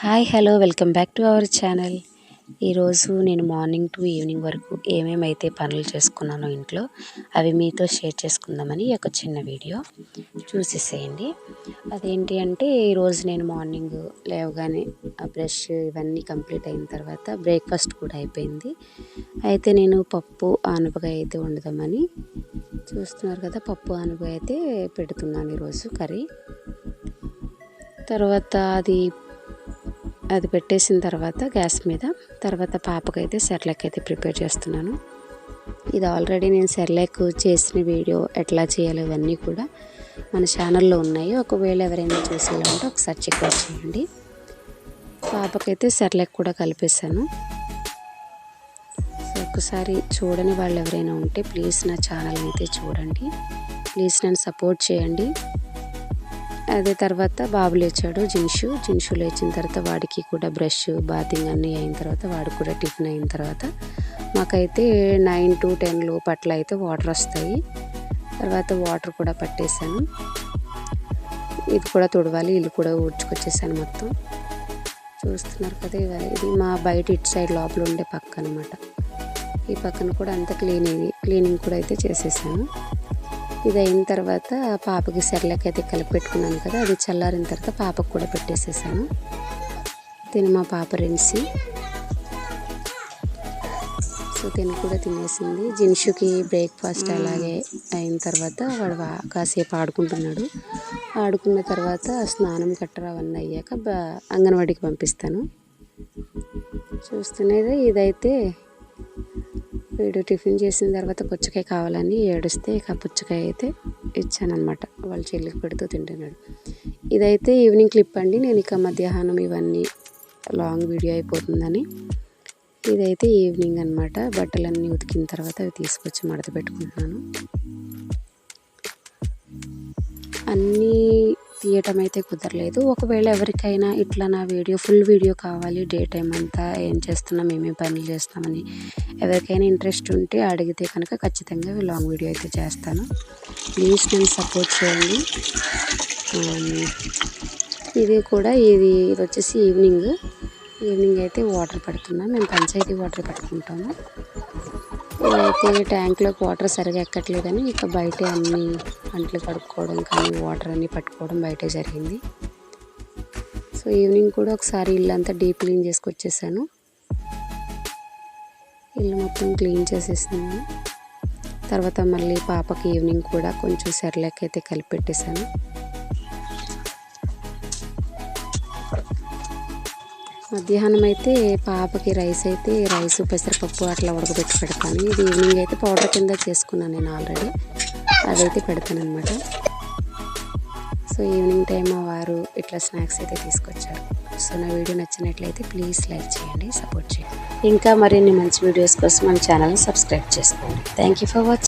Hi hello welcome back to our channel ఈరోజు నేను morning to evening వరకు ఏమేమైతే పనులు చేసుకున్నానో ఇంట్లో అవి మీతో షేర్ చేసుకుందామని ఒక చిన్న వీడియో చూసేసేయండి. అదేంటి అంటే ఈరోజు నేను మార్నింగ్ లేవగానే ఆ బ్రష్ ఇవన్నీ కంప్లీట్ అయిన తర్వాత బ్రేక్ఫాస్ట్ కూడా అయిపోయింది. అయితే నేను పప్పు ఆనపకాయ అయితే వండుదామని చూస్తున్నారు కదా పప్పు ఆనపకాయ అయితే పెడుతున్నాను ఈరోజు కర్రీ. తర్వాత అది అది పెట్టేసిన తర్వాత గ్యాస్ మీద తర్వాత పాపకైతే సెర్లాక్ అయితే ప్రిపేర్ చేస్తున్నాను. ఇది ఆల్రెడీ నేను సెర్లాక్ చేసిన వీడియో ఎట్లా చేయాలో ఇవన్నీ కూడా మన ఛానల్లో ఉన్నాయి. ఒకవేళ ఎవరైనా చూసేయాలంటే ఒకసారి చెక్అవుట్ చేయండి. పాపకైతే సెర్లాక్ కూడా కలిపేశాను. ఒకసారి చూడని వాళ్ళు ఎవరైనా ఉంటే ప్లీజ్ నా ఛానల్ అయితే చూడండి. ప్లీజ్ నన్ను సపోర్ట్ చేయండి. అదే తర్వాత బాబు లేచాడు జిన్షు. జిన్షు లేచిన తర్వాత వాడికి కూడా బ్రష్ బాతింగ్ అన్నీ అయిన తర్వాత వాడికి కూడా టిఫిన్ అయిన తర్వాత మాకైతే నైన్ టు టెన్ పట్ల అయితే వాటర్ వస్తాయి. తర్వాత వాటర్ కూడా పట్టేశాను. ఇది కూడా తుడవాలి ఇల్లు కూడా ఊడ్చుకొచ్చేసాను మొత్తం. చూస్తున్నారు కదా ఇది మా బయట ఇటు సైడ్ లోపల ఉండే పక్క అనమాట ఈ పక్కన కూడా అంత క్లీనింగ్ క్లీనింగ్ కూడా అయితే చేసేసాను. ఇది అయిన తర్వాత పాపకి సెర్లక్ అయితే కలిపి పెట్టుకున్నాను కదా అది చల్లారిన తర్వాత పాపకు కూడా పెట్టేసేసాను. తిని మా పాప రెన్సి. సో తిని కూడా తినేసింది. జిన్షుకి బ్రేక్ఫాస్ట్ అలాగే అయిన తర్వాత వాడు కాసేపు ఆడుకుంటున్నాడు. ఆడుకున్న తర్వాత స్నానం కట్టర అవన్నీ అయ్యాక అంగన్వాడికి పంపిస్తాను. చూస్తున్నది ఇదైతే వీడు టిఫిన్ చేసిన తర్వాత పుచ్చకాయ కావాలని ఏడుస్తే ఇక పుచ్చకాయ అయితే ఇచ్చానమాట వాళ్ళ చెల్లికి పెడుతూ తింటున్నాడు. ఇదైతే ఈవినింగ్ క్లిప్ అండి. నేను ఇక మధ్యాహ్నం ఇవన్నీ లాంగ్ వీడియో అయిపోతుందని. ఇదైతే ఈవినింగ్ అనమాట బట్టలన్నీ ఉతికిన తర్వాత అవి తీసుకొచ్చి మడత పెట్టుకుంటున్నాను. అన్నీ తీయటం అయితే కుదరలేదు. ఒకవేళ ఎవరికైనా ఇట్లా నా వీడియో ఫుల్ వీడియో కావాలి డే టైం అంతా ఏం చేస్తున్నాం ఏమేమి పనులు చేస్తామని ఎవరికైనా ఇంట్రెస్ట్ ఉంటే అడిగితే కనుక ఖచ్చితంగా లాంగ్ వీడియో అయితే చేస్తాను. ప్లీజ్ నేను సపోర్ట్ చేయండి. ఇది కూడా ఇది ఇది వచ్చేసి ఈవినింగ్. ఈవినింగ్ అయితే వాటర్ పెడుతున్నాం. మేము పంచాయతీ వాటర్ పెట్టుకుంటాము. అయితే ట్యాంక్లోకి వాటర్ సరిగా ఎక్కట్లేదని ఇక బయటే అన్ని అంట్లు కడుక్కోవడం కానీ వాటర్ అన్నీ పట్టుకోవడం బయటే జరిగింది. సో ఈవినింగ్ కూడా ఒకసారి ఇల్లంతా డీప్ క్లీన్ చేసుకొచ్చేసాను. ఇల్లు మొత్తం క్లీన్ చేసేసాను. తర్వాత మళ్ళీ పాపకి ఈవినింగ్ కూడా కొంచెం సెర్లాక్ అయితే కలిపి మధ్యాహ్నం అయితే పాపకి రైస్ అయితే రైస్ పెసరపప్పు అట్లా ఉడకబెట్టి పెడతాను. ఇది ఈవినింగ్ అయితే పౌడర్ కింద చేసుకున్నాను నేను ఆల్రెడీ అదైతే పెడతాను అనమాట సో ఈవినింగ్ టైం వారు ఇట్లా స్నాక్స్ అయితే తీసుకొచ్చారు. సో నా వీడియో నచ్చినట్లయితే ప్లీజ్ లైక్ చేయండి సపోర్ట్ చేయండి. ఇంకా మరిన్ని మంచి వీడియోస్ కోసం మన ఛానల్ని సబ్స్క్రైబ్ చేసుకోండి. Thank you for watching